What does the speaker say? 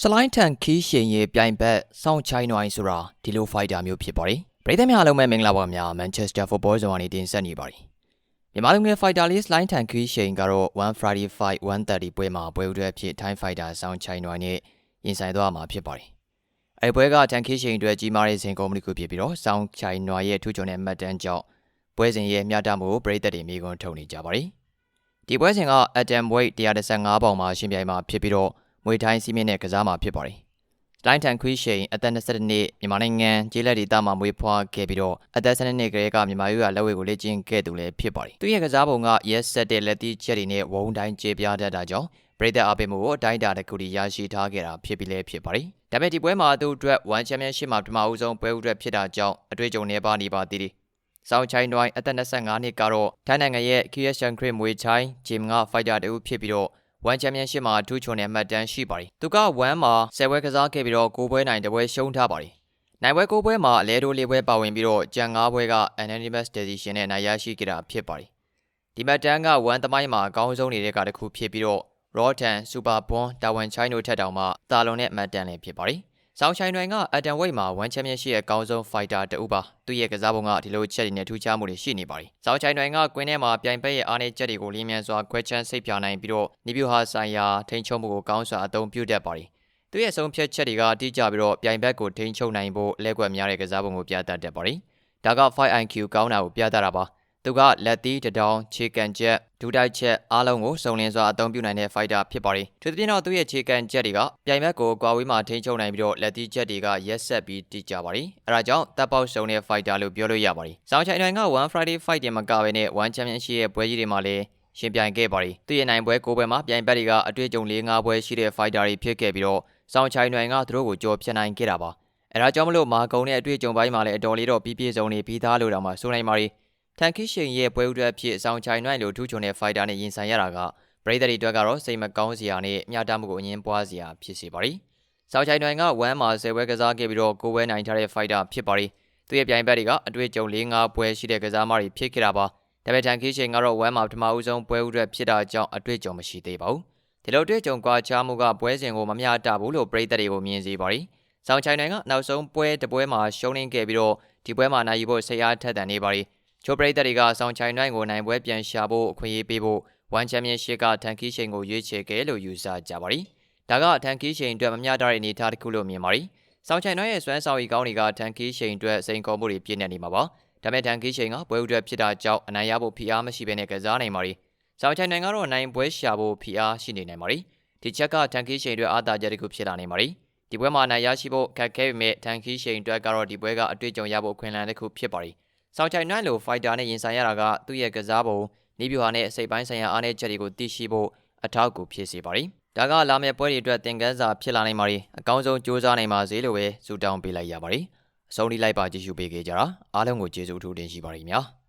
စလိုင်းထန်ခီးရှင်ရဲ့ပြိုင်ဘက်စောင်းချိုင်းနွိုင်းဆိုတာဒီလိုဖိုက်တာမျိုးဖြစ်ပါတယ်။ပရိသတ်များအားလုံးပဲမင်္ဂလာပါများမန်ချက်စတာဖူဘောဇုံကနေတင်ဆက်နေပါတယ်။မြန်မာလူငယ်ဖိုက်တာလေးစလိုင်းထန်ခီးရှင်ကတော့1 Friday Fight 130ပွဲမှာပွဲဦးတဲ့အဖြစ် Time Fighter စောင်းချိုင်းနွိုင်းနဲ့ရင်ဆိုင်သွားမှာဖြစ်ပါတယ်။အဲဒီပွဲကတန်ခီးရှင်အတွက်ကြီးမားတဲ့စင်ကုမ္ပဏီခုဖြစ်ပြီးတော့စောင်းချိုင်းနွိုင်းရဲ့ထူးချွန်တဲ့မှတ်တမ်းကြောင့်ပွဲစဉ်ရဲ့မျှတမှုကိုပရိသတ်တွေမိကွန်းထုတ်နေကြပါတယ်။ဒီပွဲစဉ်က Atom Weight 115ပေါင်မှာရှင်ပြိုင်မှာဖြစ်ပြီးတော့ မွေထိုင်းစီးမင်းနဲ့ကစားမှာဖြစ်ပါတယ်။တိုင်းထန်ခွီးရှိန်အသက်22နှစ်မြန်မာနိုင်ငံကျေးလက်ဒေသမှာမွေးဖွားခဲ့ပြီးတော့အသက်12နှစ်ကလေးကမြန်မာပြည်ကလက်ဝဲကိုလေ့ကျင့်ခဲ့သူလည်းဖြစ်ပါတယ်။သူရဲ့ကစားပုံကရက်ဆက်တဲ့လက်သီးချက်တွေနဲ့ဝုံတိုင်းကျေပြားတတ်တာကြောင့်ပရိသတ်အပိမှုကိုအတိုင်းအတာတစ်ခုတည်းရရှိထားခဲ့တာဖြစ်ပြီးလည်းဖြစ်ပါတယ်။ဒါပေမဲ့ဒီပွဲမှာသူ့အတွက်1 Championship မှာပထမဦးဆုံးပွဲဦးအတွက်ဖြစ်တာကြောင့်အတွေ့အကြုံနဲ့ပါနေပါသေးတယ်။ဆောင်းချိုင်းတွိုင်းအသက်25နှစ်ကတော့ထိုင်းနိုင်ငံရဲ့ KSN Cream မွေချိုင်းဂျင်ကဖိုက်တာတူဖြစ်ပြီးတော့ 1 Championship မှာထူးချွန်တဲ့မှတ်တမ်းရှိပါတယ်။သူက1မှာ10ပွဲကစားခဲ့ပြီးတော့9ပွဲနိုင်တစ်ပွဲရှုံးထားပါတယ်။နိုင်ပွဲ9ပွဲမှာအလဲတိုး၄ပွဲပါဝင်ပြီးတော့ကြံ9ပွဲက unanimous decision နဲ့နိုင်ရရှိခဲ့တာဖြစ်ပါတယ်။ဒီမှတ်တမ်းက1သမိုင်းမှာအကောင်းဆုံးနေတဲ့ကတစ်ခုဖြစ်ပြီးတော့ Rotan Super Bond တာဝန်ချိုင်းတို့ထက်တောင်မှတာလွန်တဲ့မှတ်တမ်းလည်းဖြစ်ပါတယ်။ ဆောင်းချိုင်တွင်ကအတန်ဝိတ်မှာ1 Championship ရဲ့အကောင်းဆုံး fighter တဦးပါသူ့ရဲ့ကစားပုံကဒီလိုချက်တွေနဲ့ထူးခြားမှုတွေရှိနေပါတယ်ဆောင်းချိုင်တွင်ကကွင်းထဲမှာပြိုင်ဘက်ရဲ့အားနည်းချက်တွေကိုလင်းမြန်စွာခွဲချမ်းစိတ်ပြနိုင်ပြီးတော့နိဗျူဟာဆိုင်ရာထိန်းချုပ်မှုကိုကောင်းစွာအသုံးပြုတတ်ပါတယ်သူရဲ့ဆုံးဖြတ်ချက်တွေကတိကျပြီးတော့ပြိုင်ဘက်ကိုထိန်းချုပ်နိုင်ဖို့လက်ကွက်များတဲ့ကစားပုံကိုပြသတတ်ပါတယ်ဒါက 5IQ ကောင်းတာကိုပြသတာပါ သူကလက်သီးတဒေါင်ခြေကန်ချက်ဒူတိုက်ချက်အားလုံးကိုစုံလင်စွာအသုံးပြုနိုင်တဲ့ fighter ဖြစ်ပါတယ်။သူသဖြင့်တော့သူ့ရဲ့ခြေကန်ချက်တွေကပြိုင်ဘက်ကိုကွာဝေးမှထိန်းချုပ်နိုင်ပြီးတော့လက်သီးချက်တွေကရက်ဆက်ပြီးတိကျပါတယ်။အဲဒါကြောင့်တပ်ပေါက်စုံတဲ့ fighter လို့ပြောလို့ရပါတယ်။ဆောင်းချိုင်တိုင်းက1 Friday Fight တင်မကဘဲနဲ့1 Championship ရဲ့ပွဲကြီးတွေမှာလည်းရှင်ပြိုင်ခဲ့ပါတယ်။သူရဲ့နိုင်ပွဲ၉ပွဲမှာပြိုင်ဘက်တွေကအတွေ့အကြုံ၄၅ပွဲရှိတဲ့ fighter တွေဖြစ်ခဲ့ပြီးတော့ဆောင်းချိုင်တိုင်းကသူတို့ကိုကြော်ဖြတ်နိုင်ခဲ့တာပါ။အဲဒါကြောင့်မလို့မာကုံတဲ့အတွေ့အကြုံပိုင်းမှာလည်းအတော်လေးတော့ပြည့်ပြည့်စုံနေပြီးသားလို့တော့မှဆိုနိုင်ပါတယ်။ ထန်ခိရှင်ရဲ့ပွဲဥတွက်ဖြစ်အဆောင်ချိုင်နိုင်လိုထူးချွန်တဲ့ဖိုက်တာနဲ့ရင်ဆိုင်ရတာကပရိသတ်တွေအတွက်ကတော့စိတ်မကောင်းစရာနဲ့မျှတမှုကိုအငင်းပွားစရာဖြစ်စေပါတယ်။ဆောက်ချိုင်နိုင်က1မှာ10ပွဲကစားခဲ့ပြီးတော့9ပွဲနိုင်ထားတဲ့ဖိုက်တာဖြစ်ပါတယ်။သူရဲ့ပြိုင်ဘက်တွေကအတွေ့အကြုံ၄၅ပွဲရှိတဲ့ကစားမတွေဖြစ်ခဲ့တာပါ။ဒါပေမဲ့ထန်ခိရှင်ကတော့1မှာပထမဦးဆုံးပွဲဥတွက်ဖြစ်တာကြောင့်အတွေ့အကြုံမရှိသေးပါဘူး။ဒီလိုတွေ့ကြုံကွာခြားမှုကပွဲစဉ်ကိုမမျှတဘူးလို့ပရိသတ်တွေကိုမြင်စေပါတယ်။ဆောင်းချိုင်နိုင်ကနောက်ဆုံးပွဲတစ်ပွဲမှာရှုံးနေခဲ့ပြီးတော့ဒီပွဲမှာနိုင်ယူဖို့ဆရာထက်တန်နေပါတယ်။ ချိုပရိသတ်တွေကဆောင်းချိုင်နိုင်ကိုနိုင်ပွဲပြန်ရှာဖို့အခွင့်အရေးပေးဖို့ဝန်ချန်ပီယံရှစ်ကထန်ခီးရှိန်ကိုရွေးချယ်ခဲ့လို့ယူဆကြပါသည်။ဒါကထန်ခီးရှိန်အတွက်မမျှတတဲ့အနေအထားတစ်ခုလို့မြင်ပါသည်။ဆောင်းချိုင်နိုင်ရဲ့စွမ်းဆောင်ရည်ကောင်းတွေကထန်ခီးရှိန်အတွက်စိန်ခေါ်မှုတွေပြည့်နေနေမှာပါ။ဒါပေမဲ့ထန်ခီးရှိန်ကပွဲဥအတွက်ဖြစ်တာကြောင့်အနိုင်ရဖို့ဖိအားမရှိဘဲနဲ့ကစားနိုင်ပါသည်။ဆောင်းချိုင်နိုင်ကတော့နိုင်ပွဲရှာဖို့ဖိအားရှိနေနိုင်ပါသည်။ဒီချက်ကထန်ခီးရှိန်အတွက်အားသာချက်တစ်ခုဖြစ်လာနေပါသည်။ဒီပွဲမှာနိုင်ရရှိဖို့ခက်ခဲပေမဲ့ထန်ခီးရှိန်အတွက်ကတော့ဒီပွဲကအတွေ့အကြုံရဖို့အခွင့်အလမ်းတစ်ခုဖြစ်ပါသည်။ ဆောင်းချိုင်နိုင်လိုဖိုက်တာနဲ့ရင်ဆိုင်ရတာကသူ့ရဲ့ကစားပုံနီးပြူဟာနဲ့အစိပ်ပိုင်းဆိုင်ရာအားနည်းချက်တွေကိုသိရှိဖို့အထောက်အကူဖြစ်စေပါတယ်။ဒါကလာမယ့်ပွဲတွေအတွက်သင်ခန်းစာဖြစ်လာနိုင်ပါတယ်။အကောင်းဆုံးကြိုးစားနိုင်ပါစေလို့ပဲဆုတောင်းပေးလိုက်ရပါတယ်။အဆုံးထိလိုက်ပါကြည့်ရှုပေးကြကြတာအားလုံးကိုကျေးဇူးထူးတင်ရှိပါတယ်ခင်ဗျာ။